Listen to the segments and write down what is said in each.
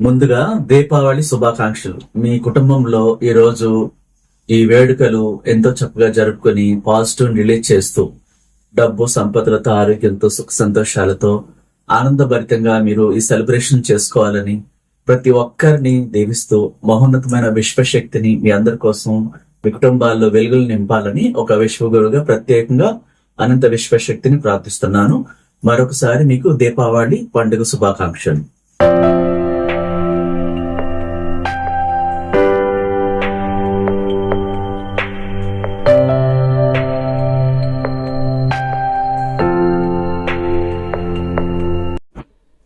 ముందుగా దీపావళి శుభాకాంక్షలు. మీ కుటుంబంలో ఈ రోజు ఈ వేడుకలు ఎంతో చక్కగా జరుపుకొని పాజిటివ్ రిలీజ్ చేస్తూ డబ్బు సంపదలతో ఆరోగ్యంతో సుఖ సంతోషాలతో ఆనందభరితంగా మీరు ఈ సెలబ్రేషన్ చేసుకోవాలని ప్రతి ఒక్కరిని దీవిస్తూ మహోన్నతమైన విశ్వశక్తిని మీ అందరి కోసం మీ కుటుంబాల్లో వెలుగులు నింపాలని ఒక విశ్వగురుగా ప్రత్యేకంగా అనంత విశ్వశక్తిని ప్రార్థిస్తున్నాను. మరొకసారి మీకు దీపావళి పండుగ శుభాకాంక్షలు.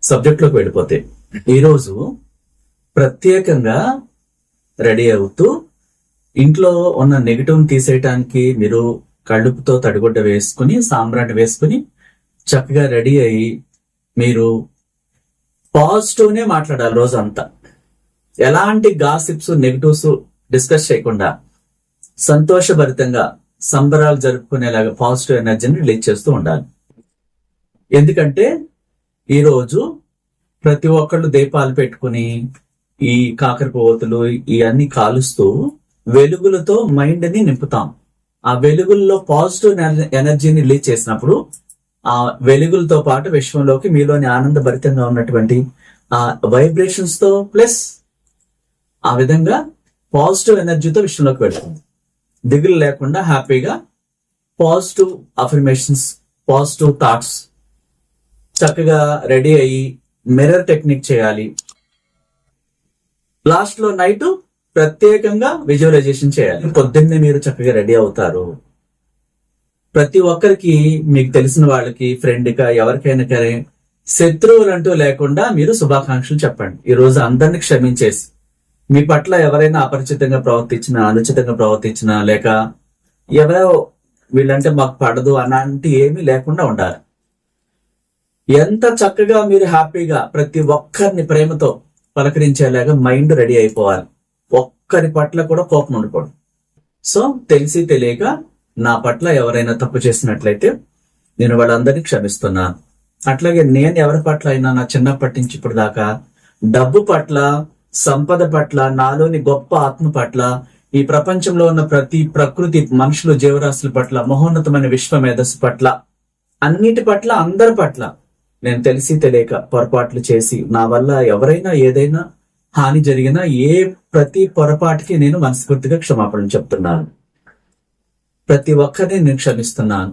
సబ్జెక్ట్లోకి వెళ్ళిపోతే. ఈరోజు ప్రత్యేకంగా రెడీ అవుతూ ఇంట్లో ఉన్న నెగిటివ్ తీసేయటానికి మీరు కళ్ళుపుతో తడిగుడ్డ వేసుకుని సాంబ్రాన్ని వేసుకుని చక్కగా రెడీ అయ్యి మీరు పాజిటివ్నే మాట్లాడాలి రోజంతా. ఎలాంటి గాసిప్స్ నెగిటివ్స్ డిస్కస్ చేయకుండా సంతోషభరితంగా సంబరాలు జరుపుకునేలాగా పాజిటివ్ ఎనర్జీని రిలీజ్ చేస్తూ ఉండాలి. ఎందుకంటే ఈరోజు ప్రతి ఒక్కళ్ళు దీపాలు పెట్టుకుని ఈ కాకరపోతులు ఇవన్నీ కాలుస్తూ వెలుగులతో మైండ్ని నింపుతాం. ఆ వెలుగుల్లో పాజిటివ్ ఎనర్జీని రిలీజ్ చేసినప్పుడు ఆ వెలుగులతో పాటు విశ్వంలోకి మీలోని ఆనందభరితంగా ఉన్నటువంటి ఆ వైబ్రేషన్స్తో ప్లస్ ఆ విధంగా పాజిటివ్ ఎనర్జీతో విశ్వంలోకి వెళ్తుంది. దిగులు లేకుండా హ్యాపీగా పాజిటివ్ అఫర్మేషన్స్ పాజిటివ్ థాట్స్ చక్కగా రెడీ అయ్యి మిర్రర్ టెక్నిక్ చేయాలి. లాస్ట్లో నైట్ ప్రత్యేకంగా విజువలైజేషన్ చేయాలి. పొద్దున్నే మీరు చక్కగా రెడీ అవుతారు. ప్రతి ఒక్కరికి మీకు తెలిసిన వాళ్ళకి ఫ్రెండ్గా ఎవరికైనా కానీ శత్రువులంటూ లేకుండా మీరు శుభాకాంక్షలు చెప్పండి. ఈ రోజు అందరిని క్షమించేసి మీ పట్ల ఎవరైనా అపరిచితంగా ప్రవర్తించినా అనుచితంగా ప్రవర్తించినా లేక ఎవరో వీళ్ళంటే మాకు పడదు అలాంటి ఏమీ లేకుండా ఉండాలి. ఎంత చక్కగా మీరు హ్యాపీగా ప్రతి ఒక్కరిని ప్రేమతో పలకరించేలాగా మైండ్ రెడీ అయిపోవాలి. ఒక్కరి పట్ల కూడా కోపం ఉండకూడదు. సో తెలిసి తెలియక నా పట్ల ఎవరైనా తప్పు చేసినట్లయితే నేను వాళ్ళందరినీ క్షమిస్తున్నాను అట్లాగే నేను ఎవరి పట్ల అయినా నా చిన్నప్పటి నుంచి ఇప్పుడు దాకా డబ్బు పట్ల సంపద పట్ల నాలోని గొప్ప ఆత్మ పట్ల ఈ ప్రపంచంలో ఉన్న ప్రతి ప్రకృతి మనుషులు జీవరాశుల పట్ల మహోన్నతమైన విశ్వ మేధస్సు పట్ల అన్నిటి పట్ల అందరి పట్ల నేను తెలిసి తెలియక పొరపాట్లు చేసి నా వల్ల ఎవరైనా ఏదైనా హాని జరిగినా ఏ ప్రతి పొరపాటుకి నేను మనస్ఫూర్తిగా క్షమాపణ చెప్తున్నాను. ప్రతి ఒక్కరిని నేను క్షమిస్తున్నాను.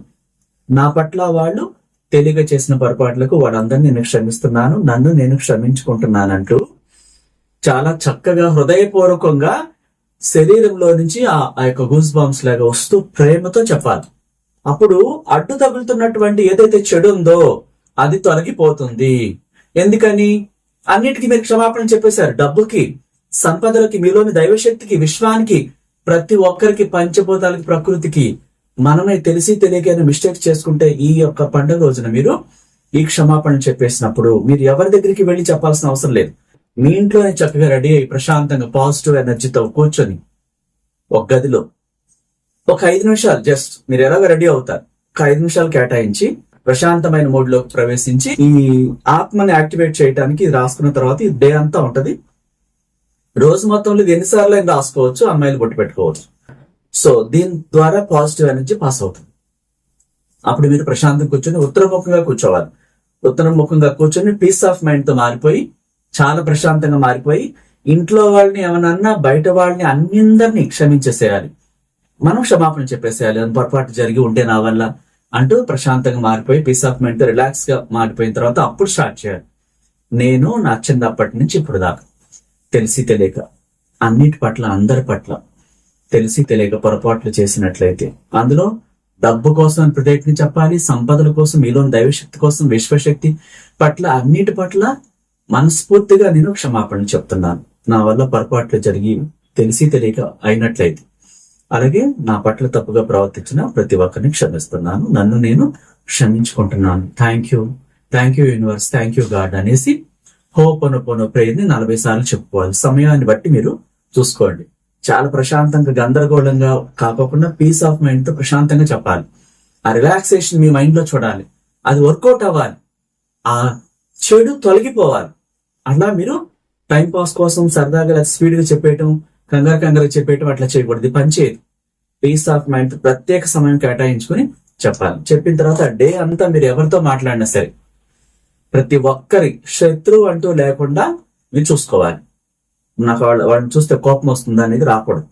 నా పట్ల వాళ్ళు తెలియక చేసిన పొరపాట్లకు వాళ్ళందరినీ నేను క్షమిస్తున్నాను. నన్ను నేను క్షమించుకుంటున్నానంటూ చాలా చక్కగా హృదయపూర్వకంగా శరీరంలో నుంచి ఆ ఆ యొక్క గూస్ బాంబ్స్ లాగా వస్తూ ప్రేమతో చెప్పాలి. అప్పుడు అడ్డు తగులుతున్నటువంటి ఏదైతే చెడు ఉందో అది తొలగిపోతుంది. ఎందుకని? అన్నిటికీ మీరు క్షమాపణ చెప్పేశారు. డబ్బుకి సంపదలకి మీలోని దైవశక్తికి విశ్వానికి ప్రతి ఒక్కరికి పంచభూతాలకి ప్రకృతికి మనమే తెలిసి తెలియకైనా మిస్టేక్ చేసుకుంటే ఈ యొక్క పండుగ రోజున మీరు ఈ క్షమాపణ చెప్పేసినప్పుడు మీరు ఎవరి దగ్గరికి వెళ్ళి చెప్పాల్సిన అవసరం లేదు. మీ ఇంట్లోనే చక్కగా రెడీ అయ్యి ప్రశాంతంగా పాజిటివ్ ఎనర్జీతో కూర్చొని ఒక గదిలో ఒక ఐదు నిమిషాలు జస్ట్ మీరు ఎలాగ రెడీ అవుతారు. ఒక ఐదు నిమిషాలు కేటాయించి ప్రశాంతమైన మోడ్లోకి ప్రవేశించి ఈ ఆత్మని యాక్టివేట్ చేయడానికి ఇది రాసుకున్న తర్వాత ఈ డే అంతా ఉంటది. రోజు మొత్తంలో ఎన్నిసార్లు అయినా రాసుకోవచ్చు అమ్మాయిలు బొట్టు పెట్టుకోవచ్చు. సో దీని ద్వారా పాజిటివ్ ఎనర్జీ పాస్ అవుతుంది. అప్పుడు మీరు ప్రశాంతం కూర్చొని ఉత్తరముఖంగా కూర్చోవాలి. ఉత్తరముఖంగా కూర్చొని పీస్ ఆఫ్ మైండ్తో మారిపోయి చాలా ప్రశాంతంగా మారిపోయి ఇంట్లో వాళ్ళని ఏమన్నా బయట వాళ్ళని అన్నిందరినీ క్షమించేసేయాలి. మనం క్షమాపణ చెప్పేసేయాలి. పొరపాటు జరిగి ఉంటే నా వల్ల అంటూ ప్రశాంతంగా మారిపోయి పీస్ ఆఫ్ మైండ్ రిలాక్స్గా మారిపోయిన తర్వాత అప్పుడు స్టార్ట్ చేయాలి. నేను నా చిన్నప్పటి నుంచి ఇప్పుడు దాకా తెలిసి తెలియక అన్నిటి పట్ల అందరి పట్ల తెలిసి తెలియక పొరపాట్లు చేసినట్లయితే అందులో డబ్బు కోసం ప్రత్యేకించి చెప్పాలి సంపదల కోసం మీలోని దైవశక్తి కోసం విశ్వశక్తి పట్ల అన్నిటి పట్ల మనస్ఫూర్తిగా నేను క్షమాపణ చెప్తున్నాను. నా వల్ల పొరపాట్లు జరిగి తెలిసి తెలియక అయినట్లయితే అలాగే నా పట్ల తప్పుగా ప్రవర్తించిన ప్రతి ఒక్కరిని క్షమిస్తున్నాను. నన్ను నేను క్షమించుకుంటున్నాను. Thank you thank you universe thank you God అనేసి హోపనొపోనో ప్రేయర్ని నలభై సార్లు చెప్పుకోవాలి. సమయాన్ని బట్టి మీరు చూసుకోండి. చాలా ప్రశాంతంగా గందరగోళంగా కాకోకుండా పీస్ ఆఫ్ మైండ్తో ప్రశాంతంగా చెప్పాలి. ఆ రిలాక్సేషన్ మీ మైండ్లో చూడాలి. అది వర్కౌట్ అవ్వాలి. ఆ చెడు తొలగిపోవాలి. అలా మీరు టైం పాస్ కోసం సరదాగా స్పీడ్గా చెప్పేయటం కంగారు కంగారు చెప్పేయటం అట్లా చేయకూడదు. పని పనిచేయదు పీస్ ఆఫ్ మైండ్ ప్రత్యేక సమయం కేటాయించుకుని చెప్పాలి. చెప్పిన తర్వాత డే అంతా మీరు ఎవరితో మాట్లాడినా సరే ప్రతి ఒక్కరి శత్రువు అంటూ లేకుండా మీరు చూసుకోవాలి. నాకు వాళ్ళ వాళ్ళని చూస్తే కోపం వస్తుంది అనేది రాకూడదు.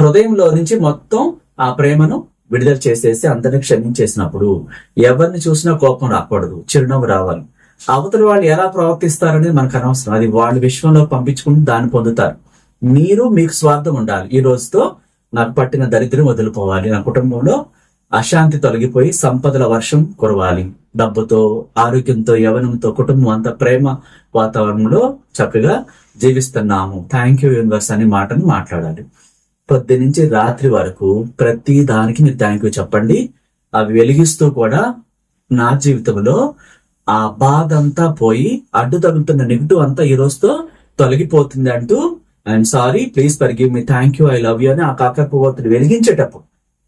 హృదయంలో నుంచి మొత్తం ఆ ప్రేమను విడుదల చేసేసి అందరిని క్షమించేసినప్పుడు ఎవరిని చూసినా కోపం రాకూడదు. చిరునవ్వు రావాలి. అవతల వాళ్ళు ఎలా ప్రవర్తిస్తారనేది మనకు అనవసరం. అది వాళ్ళ విశ్వంలో పంపించుకుని దాన్ని పొందుతారు. మీరు మీకు స్వార్థం ఉండాలి. ఈ రోజుతో నాకు పట్టిన దరిద్రం వదిలిపోవాలి నా కుటుంబంలో అశాంతి తొలగిపోయి సంపదల వర్షం కురవాలి. డబ్బుతో ఆరోగ్యంతో యవనంతో కుటుంబం అంతా ప్రేమ వాతావరణంలో చక్కగా జీవిస్తున్నాము. థ్యాంక్ యూ యూనివర్స్ అనే మాటను మాట్లాడాలి. పొద్దు నుంచి రాత్రి వరకు ప్రతి దానికి మీరు థ్యాంక్ యూ చెప్పండి. అవి వెలిగిస్తూ కూడా నా జీవితంలో ఆ బాధ అంతా పోయి అడ్డు తగులుతున్న నెగిటివ్ అంతా ఈ రోజుతో తొలగిపోతుంది అంటూ I'm sorry please forgive me thank you I love you అని ఆ కాకర పువ్వొత్తుని వెలిగించేటప్పుడు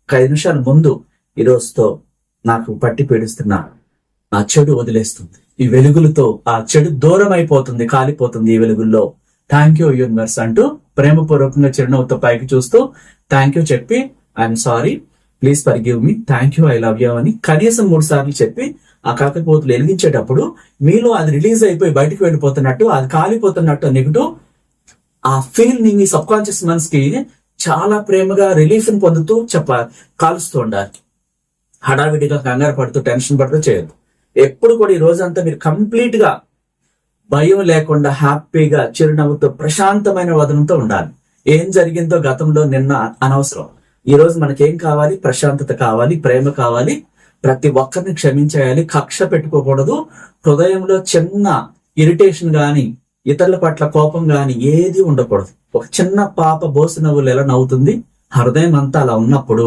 ఒక ఐదు నిమిషాల ముందు ఈ రోజుతో నాకు పట్టి పీడిస్తున్న ఆ చెడు వదిలేస్తుంది. ఈ వెలుగులతో ఆ చెడు దూరం అయిపోతుంది కాలిపోతుంది ఈ వెలుగుల్లో. థ్యాంక్ యూ యూనివర్స్ అంటూ ప్రేమపూర్వకంగా చిరునవ్వుతో పైకి చూస్తూ థ్యాంక్ యూ చెప్పి I'm sorry please forgive me thank you I love you అని కనీసం మూడు సార్లు చెప్పి ఆ కాకపోతులు వెలిగించేటప్పుడు మీలో అది రిలీజ్ అయిపోయి బయటకు వెళ్ళిపోతున్నట్టు అది కాలిపోతున్నట్టు నెగిటివ్ ఆ ఫీల్ని మీ సబ్ కాన్షియస్ మనస్కి చాలా ప్రేమగా రిలీఫ్ని పొందుతూ చెప్ప కాలుస్తూ ఉండాలి. హడావిడిగా కంగారు పడుతూ టెన్షన్ పడుతూ చేయొద్దు. ఎప్పుడు కూడా ఈ రోజంతా మీరు కంప్లీట్గా భయం లేకుండా హ్యాపీగా చిరునవ్వుతో ప్రశాంతమైన వదనంతో ఉండాలి. ఏం జరిగిందో గతంలో నిన్న అనవసరం. ఈ రోజు మనకేం కావాలి? ప్రశాంతత కావాలి ప్రేమ కావాలి. ప్రతి ఒక్కరిని క్షమించేయాలి. కక్ష పెట్టుకోకూడదు. హృదయంలో చిన్న ఇరిటేషన్ గాని ఇతరుల పట్ల కోపం గాని ఏది ఉండకూడదు. ఒక చిన్న పాప బోసు నవ్వులు ఎలా నవ్వుతుంది? హృదయం అంతా అలా ఉన్నప్పుడు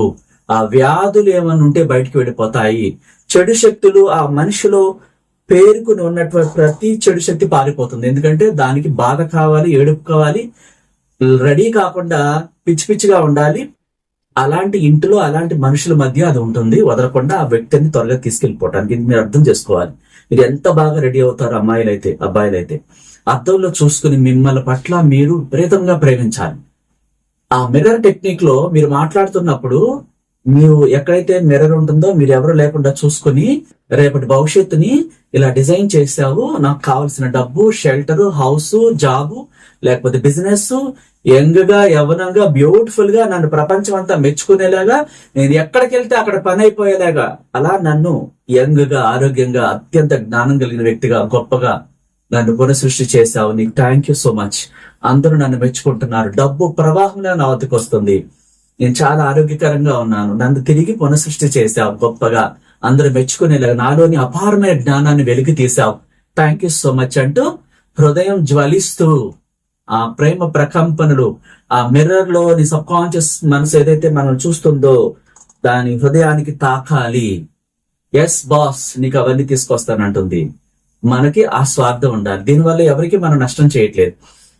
ఆ వ్యాధులు ఏమన్నా ఉంటే బయటికి వెళ్ళిపోతాయి. చెడు శక్తులు ఆ మనిషిలో పేరుకుని ఉన్నటువంటి ప్రతి చెడు శక్తి పారిపోతుంది. ఎందుకంటే దానికి బాధ కావాలి ఏడుపు కావాలి రెడీ కాకుండా పిచ్చి పిచ్చిగా ఉండాలి. అలాంటి ఇంటిలో అలాంటి మనుషుల మధ్య అది ఉంటుంది. వదలకుండా ఆ వ్యక్తిని త్వరగా తీసుకెళ్ళిపోవటానికి ఇది మీరు అర్థం చేసుకోవాలి. మీరు ఎంత బాగా రెడీ అవుతారు అమ్మాయిలు అయితే అబ్బాయిలు అయితే అద్దంలో చూసుకుని మిమ్మల్ని పట్ల మీరు విపరీతంగా ప్రేమించాలి. ఆ మిర్రర్ టెక్నిక్లో మీరు మాట్లాడుతున్నప్పుడు మీరు ఎక్కడైతే మిర్రర్ ఉంటుందో మీరు ఎవరు లేకుండా చూసుకుని రేపటి భవిష్యత్తుని ఇలా డిజైన్ చేసావు నాకు కావాల్సిన డబ్బు షెల్టర్ హౌస్ జాబు లేకపోతే బిజినెస్ యంగ్గా యవనంగా బ్యూటిఫుల్గా నన్ను ప్రపంచం అంతా మెచ్చుకునేలాగా నేను ఎక్కడికి వెళ్తే అక్కడ పని అయిపోయేలాగా అలా నన్ను యంగ్గా ఆరోగ్యంగా అత్యంత జ్ఞానం కలిగిన వ్యక్తిగా గొప్పగా నన్ను పునఃసృష్టి చేశావు. నీకు థ్యాంక్ యూ సో మచ్ అందరూ నన్ను మెచ్చుకుంటున్నారు. డబ్బు ప్రవాహంలో నా వద్దకు వస్తుంది. నేను చాలా ఆరోగ్యకరంగా ఉన్నాను. నన్ను తిరిగి పునఃసృష్టి చేశావు గొప్పగా. అందరూ మెచ్చుకునేలాగా నాలోని అపారమైన జ్ఞానాన్ని వెలికి తీశావు. థ్యాంక్ యూ సో మచ్ అంటూ హృదయం జ్వలిస్తూ ఆ ప్రేమ ప్రకంపనలు ఆ మిర్రర్లోని సబ్ కాన్షియస్ మనసు ఏదైతే మనం చూస్తుందో దాని హృదయానికి తాకాలి. ఎస్ బాస్ నీకు అవన్నీ తీసుకొస్తానంటుంది. మనకి ఆ స్వార్థం ఉండాలి. దీనివల్ల ఎవరికి మనం నష్టం చేయట్లేదు.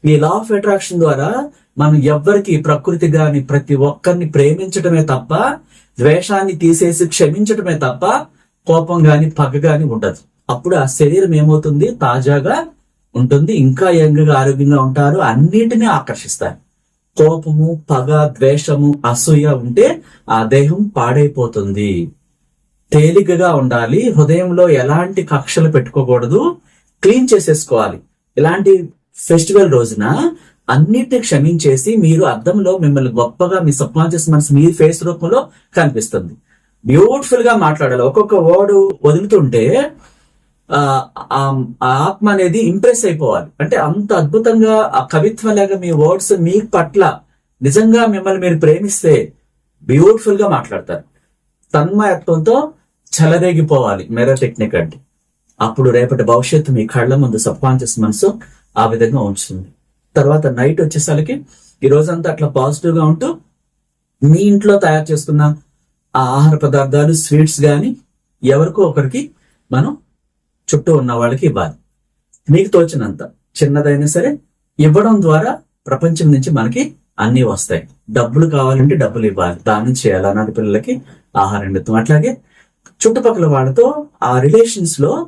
ఈ లా ఆఫ్ అట్రాక్షన్ ద్వారా మనం ఎవ్వరికి ప్రకృతి గాని ప్రతి ఒక్కరిని ప్రేమించడమే తప్ప ద్వేషాన్ని తీసేసి క్షమించడమే తప్ప కోపం గాని పగ గాని ఉండదు. అప్పుడు ఆ శరీరం ఏమవుతుంది? తాజాగా ఉంటుంది. ఇంకా యంగ్గా ఆరోగ్యంగా ఉంటారు. అన్నిటినీ ఆకర్షిస్తారు. కోపము పగ ద్వేషము అసూయ ఉంటే ఆ దేహం పాడైపోతుంది. తేలికగా ఉండాలి. హృదయంలో ఎలాంటి కక్షలు పెట్టుకోకూడదు. క్లీన్ చేసేసుకోవాలి. ఇలాంటి ఫెస్టివల్ రోజున అన్నిటిని క్షమించేసి మీరు అర్థంలో మిమ్మల్ని గొప్పగా మీ సబ్ కాన్షియస్ మనసు మీ ఫేస్ రూపంలో కనిపిస్తుంది. బ్యూటిఫుల్గా మాట్లాడాలి. ఒక్కొక్క వర్డ్ వదులుతుంటే ఆ ఆ ఆత్మ అనేది ఇంప్రెస్ అయిపోవాలి. అంటే అంత అద్భుతంగా ఆ కవిత్వం లాగా మీ వర్డ్స్ మీ పట్ల నిజంగా మిమ్మల్ని మీరు ప్రేమిస్తే బ్యూటిఫుల్గా మాట్లాడతారు. తన్మయత్వంతో చెలరేగిపోవాలి. మెర టెక్నిక్ అంటే అప్పుడు రేపటి భవిష్యత్తు మీ కళ్ళ ముందు సబ్ కాన్షియస్ మనసు ఆ విధంగా ఉంచుతుంది. తర్వాత నైట్ వచ్చేసరికి ఈ రోజంతా అట్లా పాజిటివ్గా ఉంటూ మీ ఇంట్లో తయారు చేసుకున్న ఆ ఆహార పదార్థాలు స్వీట్స్ గాని ఎవరికో ఒకరికి మనం చుట్టూ ఉన్న వాళ్ళకి ఇవ్వాలి. మీకు తోచినంత. చిన్నదైనా సరే ఇవ్వడం ద్వారా ప్రపంచం నుంచి మనకి అన్ని వస్తాయి. డబ్బులు కావాలంటే డబ్బులు ఇవ్వాలి. దానం చేయాలి. అనాథ పిల్లలకి ఆహారం ఇద్దాం అట్లాగే చుట్టుపక్కల వాళ్ళతో ఆ రిలేషన్స్లో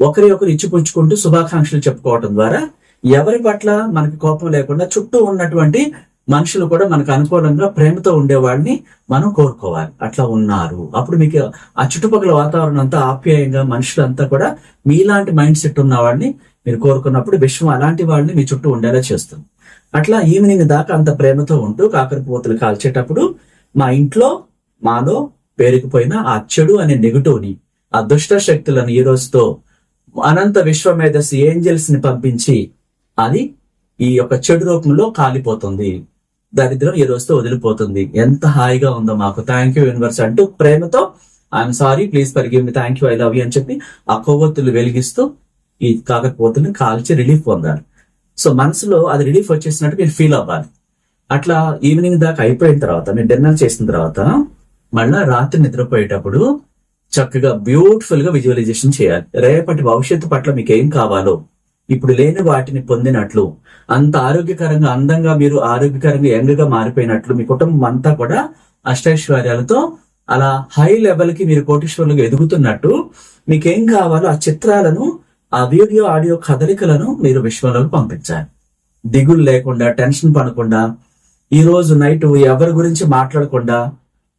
ఒకరి ఒకరు ఇచ్చిపుచ్చుకుంటూ శుభాకాంక్షలు చెప్పుకోవటం ద్వారా ఎవరి పట్ల మనకి కోపం లేకుండా చుట్టూ ఉన్నటువంటి మనుషులు కూడా మనకు అనుకూలంగా ప్రేమతో ఉండేవాడిని మనం కోరుకోవాలి. అట్లా ఉన్నారు. అప్పుడు మీకు ఆ చుట్టుపక్కల వాతావరణం అంతా ఆప్యాయంగా మనుషులంతా కూడా మీలాంటి మైండ్ సెట్ ఉన్న మీరు కోరుకున్నప్పుడు విశ్వం అలాంటి వాడిని మీ చుట్టూ ఉండేలా చేస్తుంది. అట్లా ఈవినింగ్ దాకా అంత ప్రేమతో ఉంటూ కాకరపోతులు కాల్చేటప్పుడు మా ఇంట్లో మాలో పేరుకుపోయిన ఆ చెడు అనే నెగటివ్ని ఆ దుష్ట శక్తులను ఈ రోజుతో అనంత విశ్వమేధస్సు ఏంజల్స్ని పంపించి అది ఈ యొక్క చెడు రూపంలో కాలిపోతుంది. దరిద్రం ఈ రోజుతో వదిలిపోతుంది. ఎంత హాయిగా ఉందో మాకు. థ్యాంక్ యూ యూనివర్స్ అంటూ ప్రేమతో I'm sorry please for me thank you I love you అని చెప్పి ఆ కొవ్వొత్తులు వెలిగిస్తూ ఈ కాకరపోతుని కాల్చి రిలీఫ్ పొందాలి. సో మనసులో అది రిలీఫ్ వచ్చేసినట్టు మీరు ఫీల్ అవ్వాలి. అట్లా ఈవినింగ్ దాకా అయిపోయిన తర్వాత మీరు డిన్నర్ చేసిన తర్వాత మళ్ళా రాత్రి నిద్రపోయేటప్పుడు చక్కగా బ్యూటిఫుల్గా విజువలైజేషన్ చేయాలి. రేపటి భవిష్యత్తు పట్ల మీకు ఏం కావాలో ఇప్పుడు లేని వాటిని పొందినట్లు అంత ఆరోగ్యకరంగా అందంగా మీరు ఆరోగ్యకరంగా యంగ్గా మారిపోయినట్లు మీ కుటుంబం అంతా కూడా అష్టైశ్వర్యాలతో అలా హై లెవెల్కి మీరు కోటీశ్వరులుగా ఎదుగుతున్నట్టు మీకేం కావాలో ఆ చిత్రాలను ఆ వీడియో ఆడియో కదలికలను మీరు విశ్వంలోకి పంపించాలి. దిగులు లేకుండా టెన్షన్ పడకుండా ఈ రోజు నైట్ ఎవరి గురించి మాట్లాడకుండా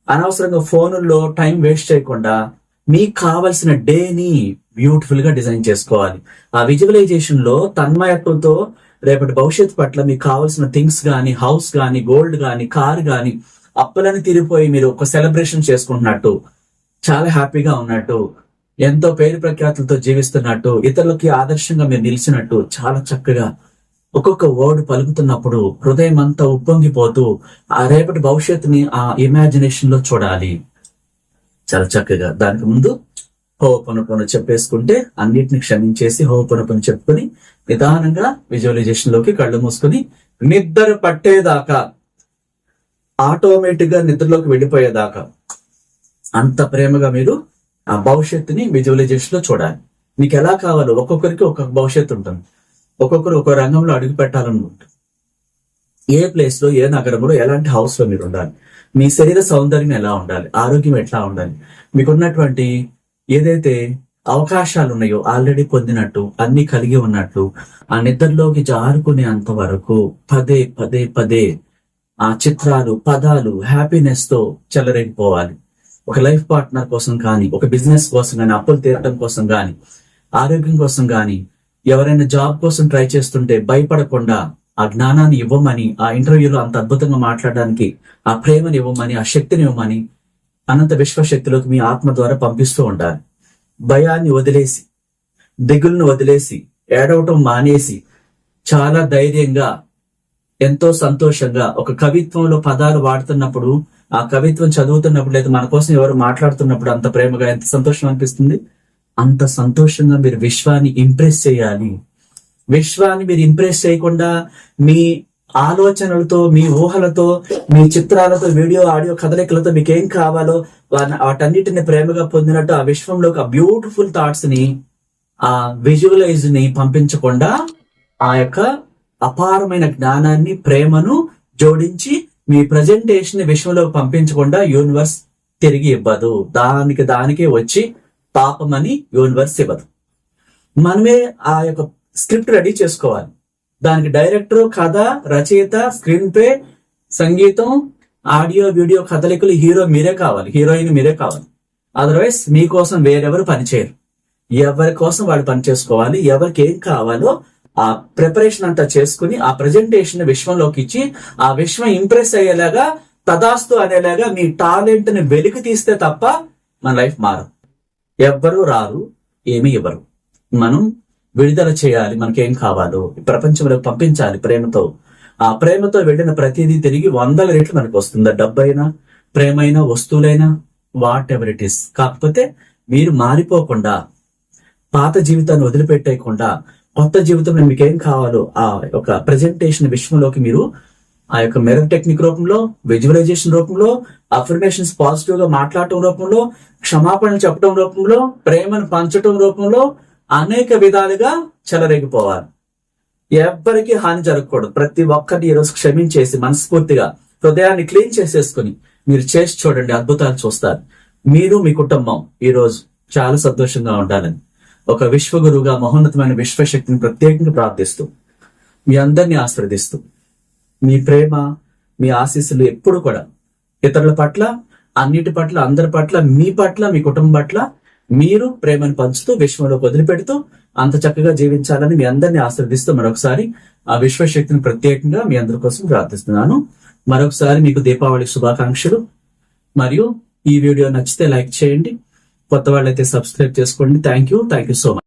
అనవసరంగా ఫోనుల్లో టైం వేస్ట్ చేయకుండా మీకు కావలసిన డేని బ్యూటిఫుల్గా డిజైన్ చేసుకోవాలి. ఆ విజువలైజేషన్లో తన్మయత్వంతో రేపటి భవిష్యత్తు పట్ల మీకు కావాల్సిన థింగ్స్ గాని హౌస్ గాని గోల్డ్ గాని కార్ గాని అప్పులని తిరిగిపోయి మీరు ఒక సెలబ్రేషన్ చేసుకుంటున్నట్టు చాలా హ్యాపీగా ఉన్నట్టు ఎంతో పేరు ప్రఖ్యాతులతో జీవిస్తున్నట్టు ఇతరులకి ఆదర్శంగా మీరు నిలిచినట్టు చాలా చక్కగా ఒక్కొక్క వర్డ్ పలుకుతున్నప్పుడు హృదయం అంతా ఉప్పొంగిపోతూ ఆ రేపటి భవిష్యత్తుని ఆ ఇమాజినేషన్లో చూడాలి. చాలా చక్కగా. దానికి ముందు హోపనపను చెప్పేసుకుంటే అన్నిటిని క్షమించేసి హోపనపను చెప్పుకొని నిదానంగా విజువలైజేషన్లోకి కళ్ళు మూసుకొని నిద్ర పట్టేదాకా ఆటోమేటిక్గా నిద్రలోకి వెళ్ళిపోయేదాకా అంత ప్రేమగా మీరు ఆ భవిష్యత్తుని విజువలైజేషన్లో చూడాలి. మీకు ఎలా కావాలో ఒక్కొక్కరికి ఒక్కొక్క భవిష్యత్తు ఉంటుంది. ఒక్కొక్కరు ఒక్కో రంగంలో అడుగు పెట్టాలనుకుంటారు. ఏ ప్లేస్లో ఏ నగరంలో ఎలాంటి హౌస్లో మీరు ఉండాలి? మీ శరీర సౌందర్యం ఎలా ఉండాలి? ఆరోగ్యం ఎట్లా ఉండాలి? మీకున్నటువంటి ఏదైతే అవకాశాలు ఉన్నాయో ఆల్రెడీ పొందినట్టు అన్ని కలిగి ఉన్నట్టు ఆ నిద్రలోకి జారుకునే అంత వరకు పదే పదే పదే ఆ చిత్రాలు పదాలు హ్యాపీనెస్తో చెలరేగిపోవాలి. ఒక లైఫ్ పార్ట్నర్ కోసం కానీ ఒక బిజినెస్ కోసం కానీ అప్పులు తీరటం కోసం కానీ ఆరోగ్యం కోసం కానీ ఎవరైనా జాబ్ కోసం ట్రై చేస్తుంటే భయపడకుండా ఆ జ్ఞానాన్ని ఇవ్వమని ఆ ఇంటర్వ్యూలో అంత అద్భుతంగా మాట్లాడడానికి ఆ ప్రేమని ఇవ్వమని ఆ శక్తిని ఇవ్వమని అనంత విశ్వశక్తిలోకి మీ ఆత్మ ద్వారా పంపిస్తూ ఉంటారు భయాన్ని వదిలేసి దిగులను వదిలేసి ఏడవటం మానేసి చాలా ధైర్యంగా ఎంతో సంతోషంగా ఒక కవిత్వంలో పదాలు వాడుతున్నప్పుడు ఆ కవిత్వం చదువుతున్నప్పుడు లేదా మన కోసం ఎవరు మాట్లాడుతున్నప్పుడు అంత ప్రేమగా ఎంత సంతోషం అనిపిస్తుంది? అంత సంతోషంగా మీరు విశ్వాన్ని ఇంప్రెస్ చేయాలి. విశ్వాన్ని మీరు ఇంప్రెస్ చేయకుండా మీ ఆలోచనలతో మీ ఊహలతో మీ చిత్రాలతో వీడియో ఆడియో కదలికలతో మీకు ఏం కావాలో వాటన్నిటిని ప్రేమగా పొందినట్టు ఆ విశ్వంలో ఒక బ్యూటిఫుల్ థాట్స్ని ఆ విజువలైజ్ని పంపించకుండా ఆ యొక్క అపారమైన జ్ఞానాన్ని ప్రేమను జోడించి మీ ప్రజెంటేషన్ని విశ్వంలోకి పంపించకుండా యూనివర్స్ తిరిగి ఇవ్వదు. దానికి దానికే వచ్చి పాపమని యూనివర్స్ ఇవ్వదు. మనమే ఆ యొక్క స్క్రిప్ట్ రెడీ చేసుకోవాలి. దానికి డైరెక్టర్ కథ రచయిత స్క్రీన్ ప్లే సంగీతం ఆడియో వీడియో కథలికలు హీరో మీరే కావాలి. హీరోయిన్ మీరే కావాలి. అదర్వైజ్ మీకోసం వేరెవరు పనిచేయరు. ఎవరి కోసం వాళ్ళు పని చేసుకోవాలి ఎవరికి ఏం కావాలో ఆ ప్రిపరేషన్ అంతా చేసుకుని ఆ ప్రజెంటేషన్ విశ్వంలోకి ఇచ్చి ఆ విశ్వం ఇంప్రెస్ అయ్యేలాగా తదాస్తు అనేలాగా మీ టాలెంట్ని వెలికి తీస్తే తప్ప మన లైఫ్ మారదు. ఎవ్వరూ రారు ఏమీ ఇవ్వరు. మనం విడుదల చేయాలి మనకేం కావాలో ప్రపంచంలో ప్రపంచంలోకి పంపించాలి ప్రేమతో. ఆ ప్రేమతో వెళ్ళిన ప్రతిదీ తిరిగి వందల రేట్లు మనకు వస్తుంది డబ్బైనా ప్రేమైనా వస్తువులైనా వాట్ ఎవర్ ఇట్ ఇస్ కాకపోతే మీరు మారిపోకుండా పాత జీవితాన్ని వదిలిపెట్టేయకుండా కొత్త జీవితంలో మీకేం కావాలో ఆ యొక్క ప్రజెంటేషన్ విషయంలోకి మీరు ఆ యొక్క మెరన్ టెక్నిక్ రూపంలో విజువలైజేషన్ రూపంలో అఫర్మేషన్స్ పాజిటివ్గా మాట్లాడటం రూపంలో క్షమాపణలు చెప్పడం రూపంలో ప్రేమను పంచటం రూపంలో అనేక విధాలుగా చెలరేగిపోవాలి. ఎవ్వరికి హాని జరగకూడదు. ప్రతి ఒక్కరిని ఈరోజు క్షమించేసి మనస్ఫూర్తిగా హృదయాన్ని క్లీన్ చేసేసుకుని మీరు చేసి చూడండి అద్భుతాలు చూస్తారు. మీరు మీ కుటుంబం ఈరోజు చాలా సంతోషంగా ఉండాలని ఒక విశ్వగురువుగా మహోన్నతమైన విశ్వశక్తిని ప్రత్యేకంగా ప్రార్థిస్తూ మీ అందరినీ ఆశ్రదిస్తూ మీ ప్రేమ మీ ఆశీస్సులు ఎప్పుడు కూడా ఇతరుల పట్ల అన్నిటి పట్ల అందరి పట్ల మీ పట్ల మీ కుటుంబం పట్ల మీరు ప్రేమను పంచుతూ విశ్వంలో వదిలిపెడుతూ అంత చక్కగా జీవించాలని మీ అందరినీ ఆశీర్వదిస్తూ మరొకసారి ఆ విశ్వశక్తిని ప్రత్యేకంగా మీ అందరి కోసం ప్రార్థిస్తున్నాను. మరొకసారి మీకు దీపావళి శుభాకాంక్షలు. మరియు ఈ వీడియో నచ్చితే లైక్ చేయండి. కొత్త వాళ్ళైతే సబ్స్క్రైబ్ చేసుకోండి. Thank you thank you so much